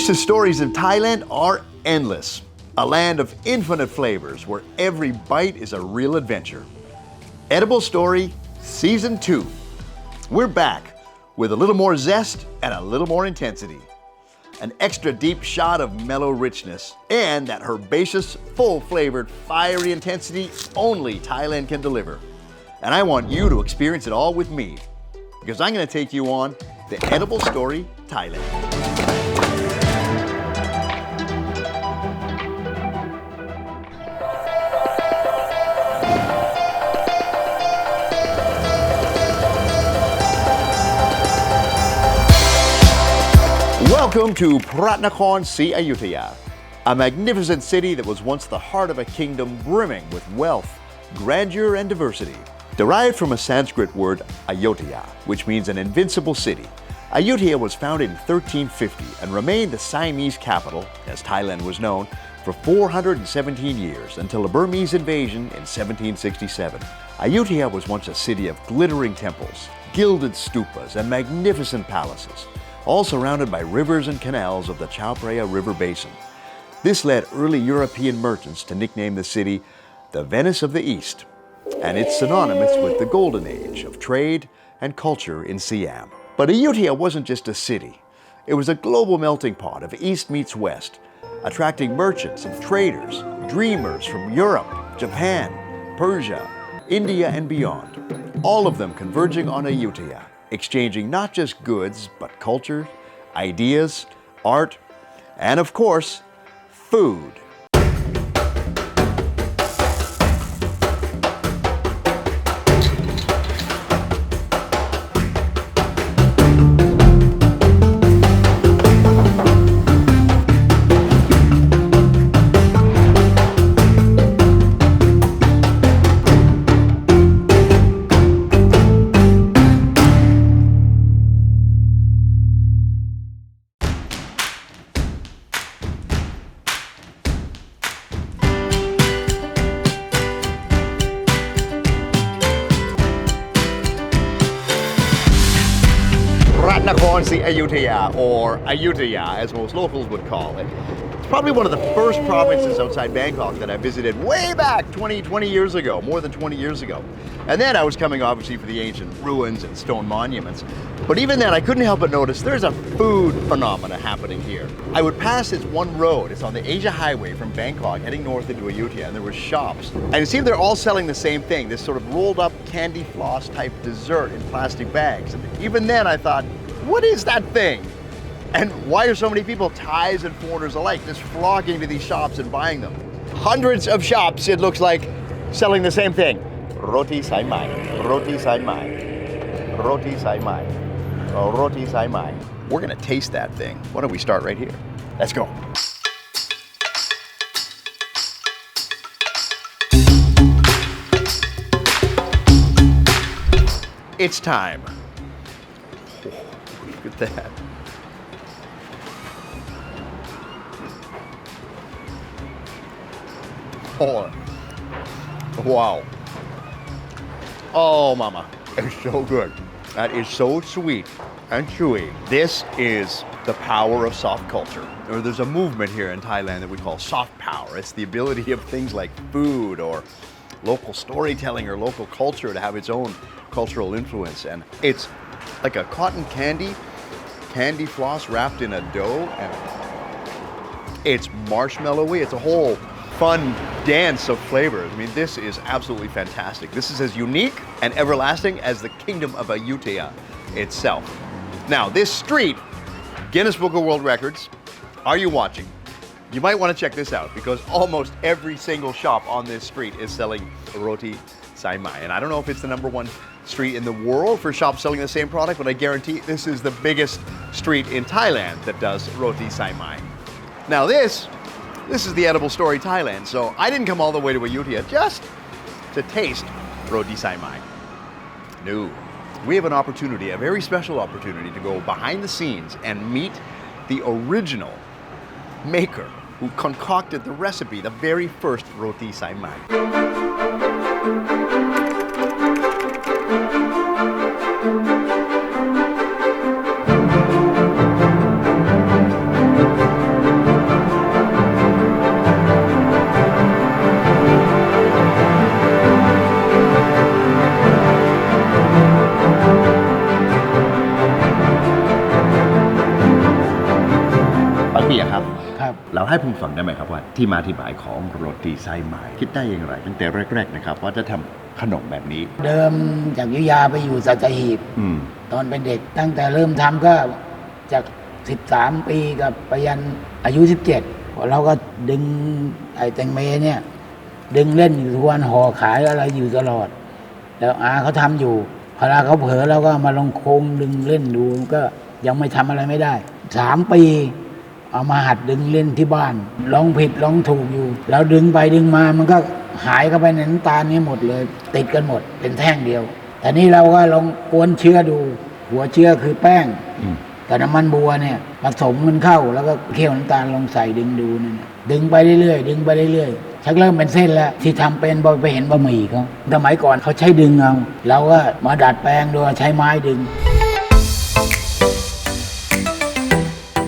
delicious stories of Thailand are endless. A land of infinite flavors where every bite is a real adventure. Edible Story Season 2. We're back with a little more zest and a little more intensity. An extra deep shot of mellow richness and that herbaceous, full flavored, fiery intensity only Thailand can deliver. And I want you to experience it all with me because I'm going to take you on the Edible Story Thailand. Welcome to Pratnakhon Si Ayutthaya, a magnificent city that was once the heart of a kingdom brimming with wealth, grandeur, and diversity. Derived from a Sanskrit word Ayodhya, which means an invincible city, Ayutthaya was founded in 1350 and remained the Siamese capital, as Thailand was known, for 417 years until a Burmese invasion in 1767. Ayutthaya was once a city of glittering temples, gilded stupas, and magnificent palaces, all surrounded by rivers and canals of the Chao Phraya River Basin. This led early European merchants to nickname the city the Venice of the East, and it's synonymous with the golden age of trade and culture in Siam. But Ayutthaya wasn't just a city. It was a global melting pot of East meets West, attracting merchants and traders, dreamers from Europe, Japan, Persia, India, and beyond. All of them converging on Ayutthaya, exchanging not just goods, but culture, ideas, art, and of course, food. Or Ayutthaya as most locals would call it. It's probably one of the first provinces outside Bangkok that I visited way back 20, 20 years ago, more than 20 years ago. And then I was coming obviously for the ancient ruins and stone monuments. But even then, I couldn't help but notice there's a food phenomena happening here. I would pass this one road, it's on the Asia Highway from Bangkok heading north into Ayutthaya, and there were shops. And it seemed they're all selling the same thing, this sort of rolled up candy floss type dessert in plastic bags. And even then I thought, what is that thing? And why are so many people, Thais and foreigners alike, just flocking to these shops and buying them? Hundreds of shops, it looks like, selling the same thing. Roti sai mai, roti sai mai, roti sai mai, oh, roti sai mai. We're gonna taste that thing. Why don't we start right here? Let's go. It's time. Look at that. Oh, wow. Oh, mama. It's so good. That is so sweet and chewy. This is the power of soft culture. Or there's a movement here in Thailand that we call soft power. It's the ability of things like food or local storytelling or local culture to have its own cultural influence. And it's like a cotton candy, candy floss wrapped in a dough, and it's marshmallowy. It's a whole fun dance of flavors. I mean, this is absolutely fantastic. This is as unique and everlasting as the kingdom of Ayutthaya itself. Now, this street, Guinness Book of World Records, are you watching? You might want to check this out because almost every single shop on this street is selling roti sai mai. And I don't know if it's the number one street in the world for shops selling the same product, but I guarantee this is the biggest street in Thailand that does roti sai mai. Now this, this is the Edible Story Thailand, so I didn't come all the way to Ayutthaya just to taste roti sai mai. No, we have an opportunity, a very special opportunity to go behind the scenes and meet the original maker who concocted the recipe, the very first roti sai mai. ที่มาที่ไปของโรตีไส้ไหมคิดได้อย่างไร ตั้งแต่แรก ๆ นะครับ ว่าจะทำขนมแบบนี้ เดิมจากอยุธยาไปอยู่สัตหีบ อืม ตอนเป็นเด็กตั้งแต่เริ่มทำก็จาก 13 ปีกับไปยันอายุ 17พอเราก็ดึงไอ้แตงเมเนี่ย ดึงเล่นอยู่ทุกวันห่อขายอะไรอยู่ตลอด แล้วอาเขาทำอยู่พอเวลาเขาเผลอเราก็มาลองโคงดึงเล่นดูก็ยังไม่ทำอะไรไม่ได้สามปี เอามาหัดดึงเล่นที่บ้านลองผิดลองถูกอยู่ แล้วดึงไปดึงมามันก็หายเข้าไปในน้ำตาลนี้หมดเลย ติดกันหมดเป็นแท่งเดียว แต่นี่เราก็ลองกวนเชื้อดู หัวเชื้อคือแป้งอืมกับน้ำมันบัวเนี่ยผสมมันเข้าแล้วก็เคี่ยวน้ำตาลลงใส่ดึงดูนั่นน่ะดึงไปเรื่อยๆดึงไปเรื่อยๆชักเริ่มเป็นเส้นแล้วที่ทำเป็นบอยไปเห็นบะหมี่เขาสมัยก่อนเขาใช้ดึงเอาเราก็มาดัดแปลงโดยใช้ไม้ดึง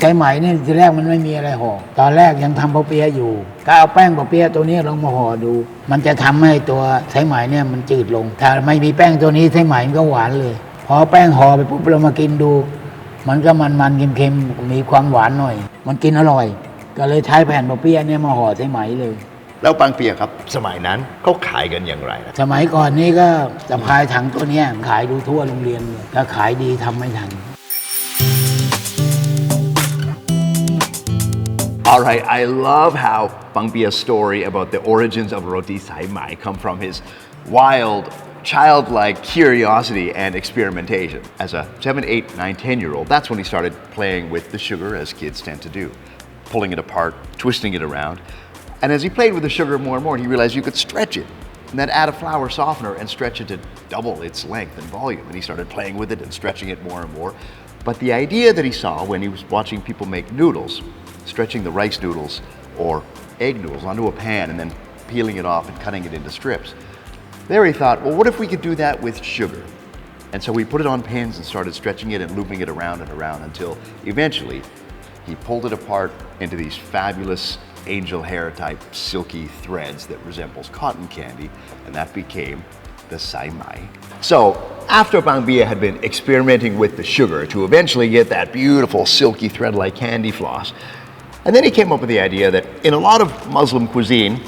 ใช้ไหมเนี่ยทีแรกมันไม่มีอะไรห่อตอนแรกยังทำปะเปียะอยู่ ก็เอาแป้งปะเปียะตัวนี้ลองมาห่อดู มันจะทำให้ตัวใช้ไหมเนี่ยมันจืดลง ถ้าไม่มีแป้งตัวนี้ใช้ไหมมันก็หวานเลย พอแป้งห่อไปปุ๊บเรามากินดู มันก็มันมันๆเค็มๆมีความหวานหน่อย มันกินอร่อย ก็เลยใช้แผ่นปะเปียะเนี่ยมาห่อใช้ไหมเลยแล้วปังเปียครับ สมัยนั้นเขาขายกันอย่างไรนะสมัยก่อนนี่ก็สะพายถังตัวเนี้ยขายดูทั่วโรงเรียนเลยก็ขายดีทำไม่ทัน All right, I love how Bang Bia's story about the origins of roti sai mai come from his wild, childlike curiosity and experimentation. As a 7, 8, 9, 10 year old, that's when he started playing with the sugar, as kids tend to do, pulling it apart, twisting it around. And as he played with the sugar more and more, he realized you could stretch it and then add a flour softener and stretch it to double its length and volume. And he started playing with it and stretching it more and more. But the idea that he saw when he was watching people make noodles, stretching the rice noodles or egg noodles onto a pan and then peeling it off and cutting it into strips, there he thought, well, what if we could do that with sugar? And so we put it on pins and started stretching it and looping it around and around until eventually he pulled it apart into these fabulous angel hair type silky threads that resembles cotton candy, and that became the sai mai. So after Bang Bia had been experimenting with the sugar to eventually get that beautiful silky thread like candy floss, and then he came up with the idea that in a lot of Muslim cuisine,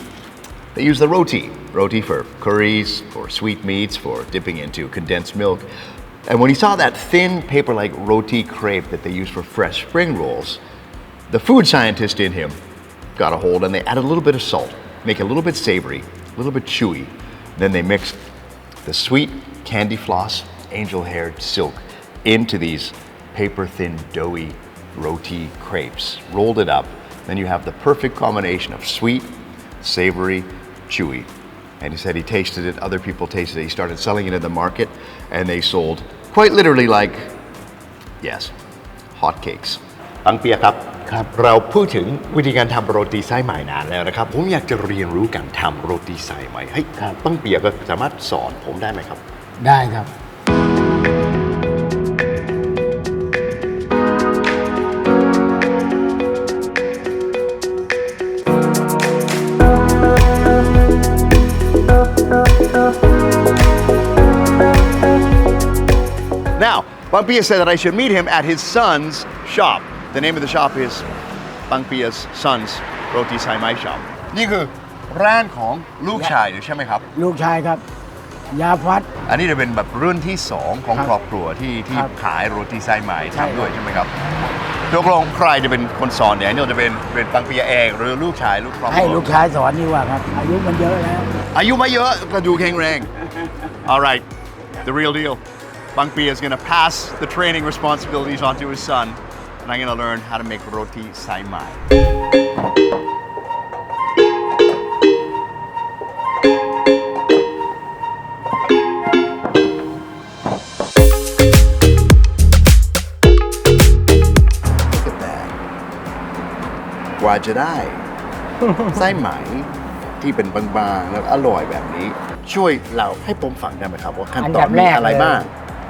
they use the roti. Roti for curries, for sweet meats, for dipping into condensed milk. And when he saw that thin paper like roti crepe that they use for fresh spring rolls, the food scientist in him got a hold and they added a little bit of salt, make it a little bit savory, a little bit chewy. Then they mixed the sweet candy floss, angel hair silk into these paper thin, doughy roti crepes, rolled it up. Then you have the perfect combination of sweet, savory, chewy. And he said he tasted it, other people tasted it. He started selling it in the market, and they sold quite literally like, yes, hotcakes. ปังเปียครับ ครับ เราพูดถึงวิธีการทำโรตีไส้ไหมนานแล้วนะครับ ผมอยากจะเรียนรู้การทำโรตีไส้ไหมให้ ครับ ปังเปียก็สามารถสอนผมได้ไหมครับ ได้ครับ Now, Bang Pia said that I should meet him at his son's shop. The name of the shop is Bang Pia's son's Roti Sai Mai shop. นี่คือร้านของลูกชายใช่ไหมครับ ลูกชายครับ ยาฟัด อันนี้จะเป็นแบบรุ่นที่ 2 ของครับครอบครัวที่ที่ครับขายโรตีไส้ไหมใช่ ทำด้วยใช่ไหมครับตกลงใครจะเป็นคนสอนเนี่ยเนี่ยจะเป็นเป็นปังปียเองหรือลูกชายลูกครอบครัวให้ลูกชายสอนดีกว่าครับ อายุมันเยอะแล้ว อายุไม่เยอะกระดูกแข็งแรง All right the real deal Bang Pia is going to pass the training responsibilities on to his son and I'm going to learn how to make roti sai mai Look at that กว่าจะได้ ไส้ไหมที่เป็นบางๆ แล้วอร่อยแบบนี้ ช่วยเราให้ผมฟังได้ไหมครับ ว่าขั้นอันตอดันบมีแรกอะไรเลยบ้าง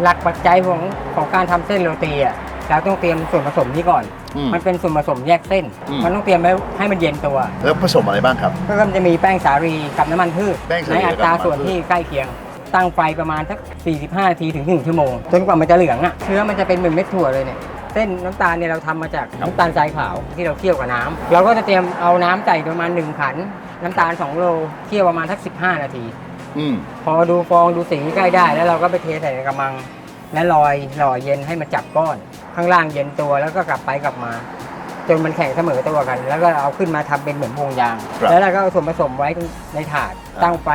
หลักปัจจัยของของการทำเส้นโรตีอะเราต้องเตรียมส่วนผสมนี้ก่อนอืมมันเป็นส่วนผสมแยกเส้นอืมมันต้องเตรียมไว้ให้มันเย็นตัว แล้วผสมอะไรบ้างครับ ก็มันจะมีแป้งสาลีกับน้ำมันพืชแป้งสาลีในอัตรากับน้ำมันพืชส่วนที่ใกล้เคียง ตั้งไฟประมาณสัก 45 นาทีถึง 1 ชั่วโมง จนกว่ามันจะเหลืองอะ เชื้อมันจะเป็นเหมือนเม็ดถั่วเลยเนี่ย เส้นน้ำตาลเนี่ยเราทำมาจากน้ำตาลทรายขาวที่เราเคี่ยวกับน้ำ เราก็จะเตรียมเอาน้ำใส่ประมาณ 1 ขัน น้ำตาล 2 โล เคี่ยวประมาณสัก 15 นาที อืมพอดูฟองดูสีใกล้ได้ แล้วเราก็ไปเทใส่ในกระมัง และลอยหล่อเย็นให้มันจับก้อน ข้างล่างเย็นตัวแล้วก็กลับไปกลับมา จนมันแข็งเสมอตัวกัน แล้วก็เอาขึ้นมาทำเป็นเหมือนวงยาง ครับแล้วเราก็เอาส่วนผสมไว้ในถาดอ่าตั้งไฟ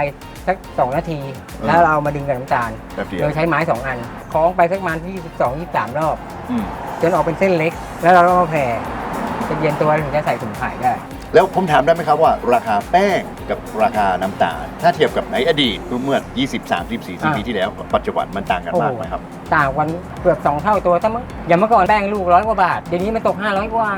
สักสองนาที อืม แล้วเราเอามาดึงกับน้ำตาล แป๊บเดียวโดยใช้ไม้สองอันคล้องไปสักประมาณที่22 23รอบ อืมจนออกเป็นเส้นเล็ก แล้วเราก็มาแผ่จะเย็นตัวถึงจะใส่ถุงขายได้ แล้วผมถามได้ไหมครับว่าราคาแป้งกับราคาน้ำตาล ถ้าเทียบกับในอดีตเมื่อ 20 30 40อ่าปีที่แล้วกับปัจจุบันมันต่างกันมากไหมครับ ต่างกันเกือบ2เท่าตัวถ้าเมื่ออย่างเมื่อก่อนแป้งลูกร้อยกว่าบาท เดี๋ยวนี้มันตก 500 กว่า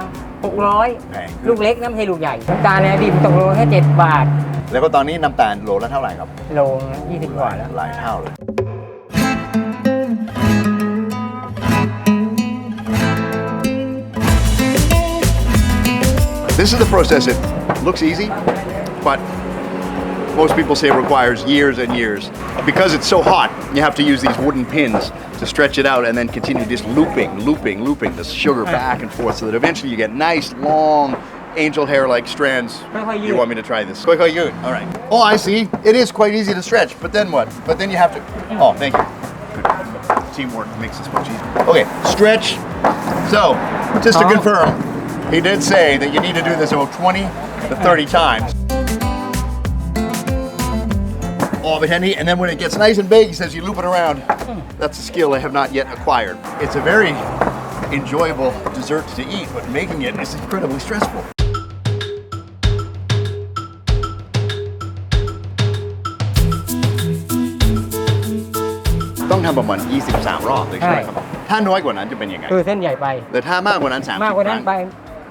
600แพงขึ้นลูกเล็กนะไม่ใช่ลูกใหญ่น้ำตาลในอดีตมันตกโลแค่7บาท แล้วก็ตอนนี้น้ำตาลโลละเท่าไหร่ครับ โลละ20กว่าแล้ว หลายเท่าเลย This is the process It looks easy, but most people say it requires years and years. Because it's so hot, you have to use these wooden pins to stretch it out and then continue just looping, looping, looping the sugar back and forth so that eventually you get nice, long, angel hair like strands. You want me to try this? Quick, yun. All right. Oh, I see. It is quite easy to stretch, but then what? But then you have to. Oh, thank you. Teamwork makes this much easier. Okay, stretch. So, just to uh-huh. confirm, he did say that you need to do this about 20 to 30 times. Oh, but Henry, and then when it gets nice and big, he says you loop it around. That's a skill I have not yet acquired. It's a very enjoyable dessert to eat, but making it is incredibly stressful. ต้องทำประมาณ 23 รอบเลยใช่ไหมครับ ถ้าน้อยกว่านั้นจะเป็นยังไง คือเส้นใหญ่ไป แต่ถ้ามากกว่านั้น30 มากกว่านั้นไป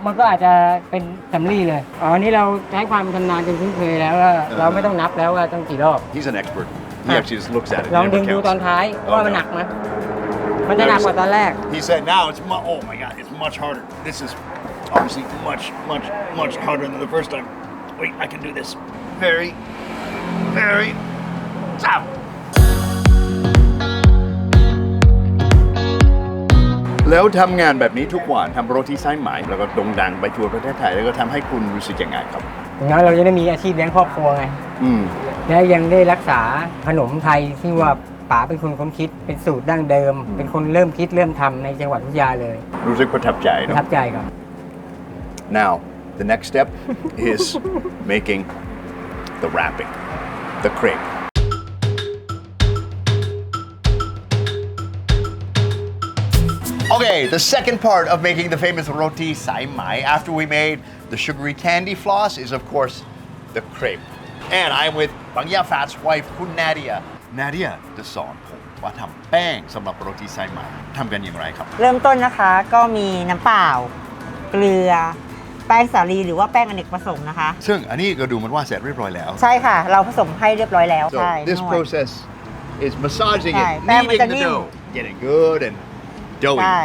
มันก็อาจจะเป็นสำลีเลย อ๋อนี่เราใช้ความชำนาญจนคุ้นเคยแล้วว่าเราไม่ต้องนับแล้วว่าต้องกี่รอบ He's an expert. He Ah. actually just looks at it. ลอง It ดึ never งดูตอน counts. ท้าย Oh, ว่ามัน no. หนักไหมมันจะหนักกว่าตอนแรก He said now it's mu- oh my god, it's much harder. This is obviously much, much, much harder than the first time. Wait, I can do this. Very, very stop. แล้วทำงานแบบนี้ทุกวันทำโรตีไส้ไหมแล้วก็โด่งดังไปทั่วประเทศไทย แล้วก็ทำให้คุณรู้สึกยังไงครับ อย่างนั้นเราจะได้มีอาชีพเลี้ยงครอบครัวไง อืม และยังได้รักษาขนมไทยที่ว่าป๋าเป็นคนค้นคิดเป็นสูตรดั้งเดิมเป็นคนเริ่มคิดเริ่มทำในจังหวัดวิทยาเลยรู้สึกประทับใจปเนระอะทับใจครับ Now, the next step is making the wrapping, the crepe. Okay, the second part of making the famous roti sai mai after we made the sugary candy floss is of course the crepe. And I'm with Bang Ya Fat's wife, Kun Nadia. Nadia จะสอนผมว่าทำแป้งสำหรับโรตีไซไหมทำกันอย่างไรครับ เริ่มต้นนะคะก็มีน้ำเปล่า เกลือ แป้งสาลีหรือว่าแป้งอเนกประสงค์นะคะ ซึ่งอันนี้ก็ดูเหมันว่าเสร็จเรียบร้อยแล้ว ใช่ค่ะ เราผสมให้เรียบร้อยแล้ว So ใช่ this นวด process is massaging it, ใช่แป้งมัน kneading จะ the นิ่ม dough, getting good and doughy. ใช่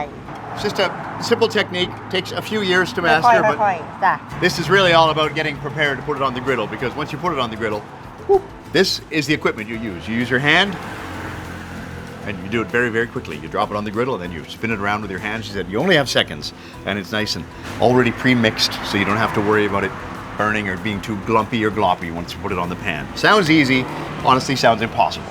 It's just a simple technique. Takes a few years to ค่อย master, ๆ but ค่อยๆจ้ะ this is really all about getting prepared to put it on the griddle because once you put it on the griddle, whoop, this is the equipment you use. You use your hand and you do it very, very quickly. You drop it on the griddle and then you spin it around with your hands. She said you only have seconds and it's nice and already pre-mixed so you don't have to worry about it burning or being too glumpy or gloppy once you put it on the pan. Sounds easy, honestly sounds impossible.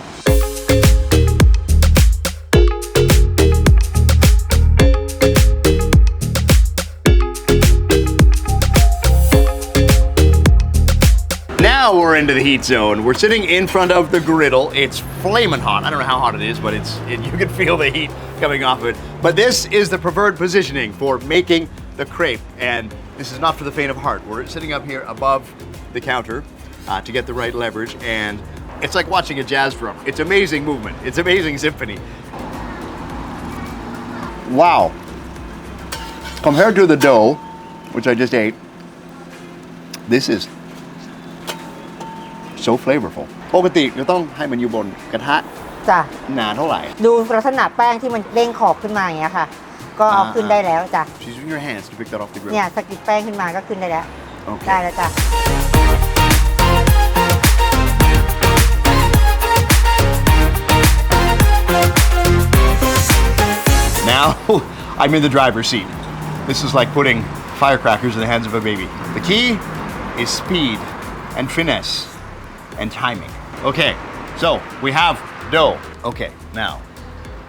Now we're into the heat zone. We're sitting in front of the griddle. It's flaming hot. I don't know how hot it is, but it's it, you can feel the heat coming off of it. But this is the preferred positioning for making the crepe, and this is not for the faint of heart. We're sitting up here above the counter uh, to get the right leverage, and it's like watching a jazz drum. It's amazing movement. It's amazing symphony. Wow. Compared to the dough, which I just ate, this is so flavorful ปกติจะต้องให้มันอยู่บนกระทะ จ้ะ นานเท่าไหร่ ดูลักษณะแป้งที่มันเด้งขอบขึ้นมาอย่างเงี้ยค่ะ ก็เอา อ่า ขึ้นได้แล้วจ้ะ She's using your hands to pick that off the grill เนี่ยสะกิดแป้งขึ้นมาก็ขึ้นได้แล้ว โอเค ได้แล้วจ้ะ Now I'm in the driver's seat. This is like putting firecrackers in the hands of a baby. The key is speed and finesse and timing. Okay, so we have dough. Okay, now,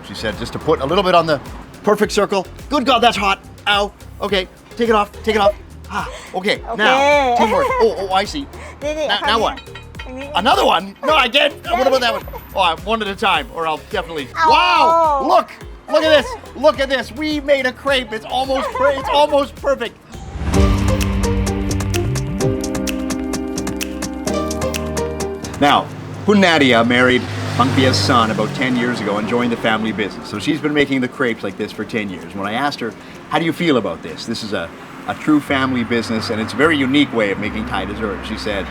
she said just to put a little bit on the perfect circle. Good God, that's hot. Ow. Okay, take it off, take it off. Ah, okay, now, Okay. teamwork. Oh, oh, I see. นี่นี่ Now, เอา now ข้าง what? นี้อย่างนี้ Another one? No, I can't. What about that one? Oh, one at a time, or I'll definitely. Ow. Wow! Look! Look at this! Look at this! We made a crepe. It's almost. Per- it's almost perfect. Now, Hun Nadia married Bangpia's son about 10 years ago and joined the family business. So she's been making the crepes like this for 10 years. When I asked her, how do you feel about this? This is a, a true family business and it's a very unique way of making Thai dessert. She said,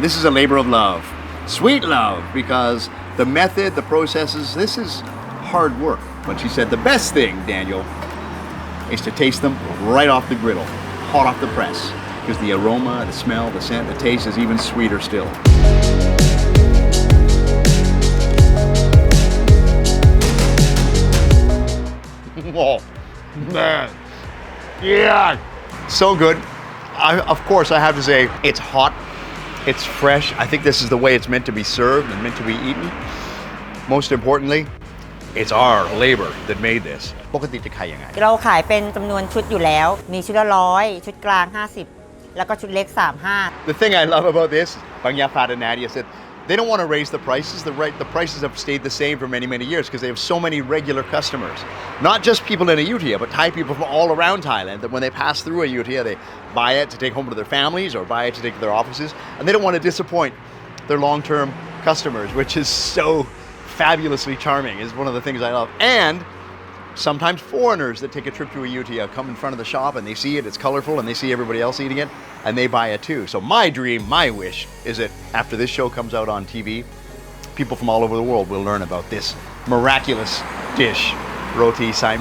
this is a labor of love, sweet love, because the method, the processes, this is hard work. But she said, the best thing, Daniel, is to taste them right off the griddle, hot off the press, because the aroma, the smell, the scent, the taste is even sweeter still. Oh, man. Yeah. So good. I, of course, I have to say, it's hot, it's fresh. I think this is the way it's meant to be served and meant to be eaten. Most importantly, it's our labor that made this. ปกติจะขายยังไง เราขายเป็นจำนวนชุดอยู่แล้ว มีชุดละร้อยชุดกลาง 50 แล้วก็ชุดเล็ก 35 The thing I love about this, Bang Yafat and Nadia said, they don't want to raise the prices. The, the prices have stayed the same for many, many years because they have so many regular customers. Not just people in Ayutthaya, but Thai people from all around Thailand that when they pass through Ayutthaya, they buy it to take home to their families or buy it to take to their offices. And they don't want to disappoint their long-term customers, which is so fabulously charming, is one of the things I love. And sometimes foreigners that take a trip to Ayutthaya come in front of the shop and they see it, it's colorful, and they see everybody else eating it, and they buy it too. So my dream, my wish, is that after this show comes out on TV, people from all over the world will learn about this miraculous dish, roti sai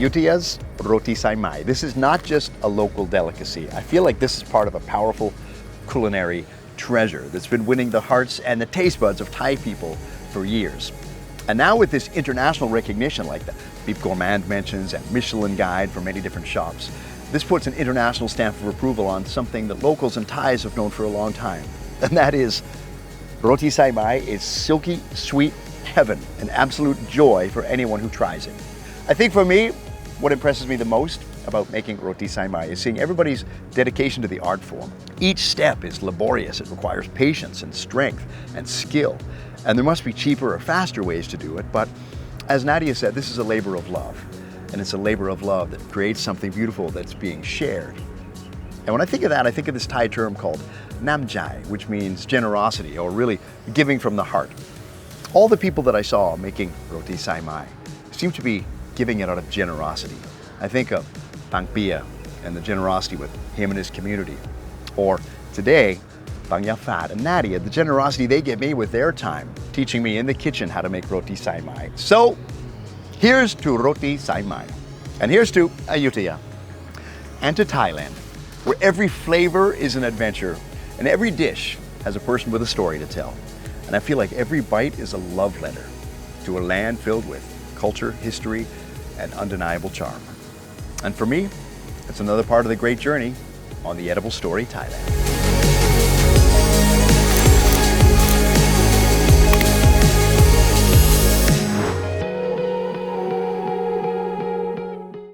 mai. Roti sai mai. This is not just a local delicacy. I feel like this is part of a powerful culinary treasure that's been winning the hearts and the taste buds of Thai people for years. And now with this international recognition like the Beef Gourmand mentions and Michelin Guide for many different shops, this puts an international stamp of approval on something that locals and Thais have known for a long time. And that is Roti Sai Mai is silky, sweet heaven, an absolute joy for anyone who tries it. I think for me, what impresses me the most about making roti sai mai is seeing everybody's dedication to the art form. Each step is laborious. It requires patience and strength and skill. And there must be cheaper or faster ways to do it, but as Nadia said, this is a labor of love. And it's a labor of love that creates something beautiful that's being shared. And when I think of that, I think of this Thai term called namjai, which means generosity or really giving from the heart. All the people that I saw making roti sai seemed to be giving it out of generosity. I think of Bang Pia and the generosity with him and his community. Or today, Bang Yafat and Nadia, the generosity they give me with their time, teaching me in the kitchen how to make roti sai mai. So, here's to roti sai mai. And here's to Ayutthaya and to Thailand, where every flavor is an adventure and every dish has a person with a story to tell. And I feel like every bite is a love letter to a land filled with culture, history, and undeniable charm. And for me, it's another part of the great journey on the Edible Story Thailand.